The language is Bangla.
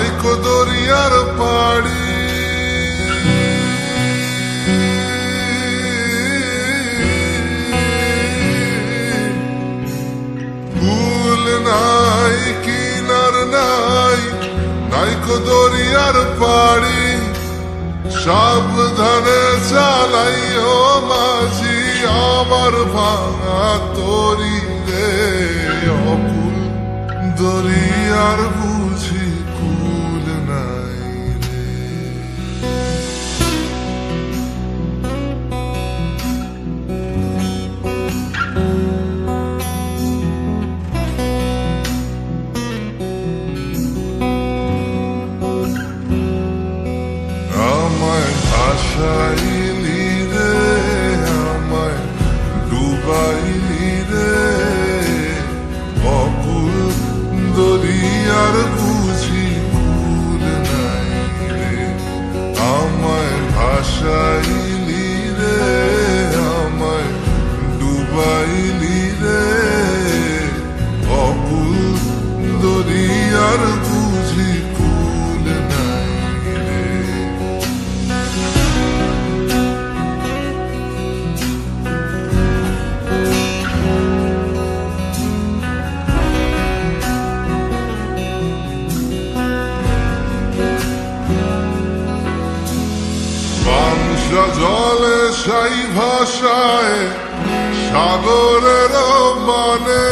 নাইকো দরিয়ার পাড়ি। ফুল নাই, কিনার নাই নাইকো দরিয়ার পাড়ি। সাবধানে চালাইও মাঝি, আমার ভাঙা তরি রে অকুল দরিয়ার বুঝি। ভাসাইলি রে আমায় ডুবাইলি রে অকুল দরিয়ার বুঝি কুল নাই রে আমায় বাংশা জলে সাই ভাষায় সাগরের মানে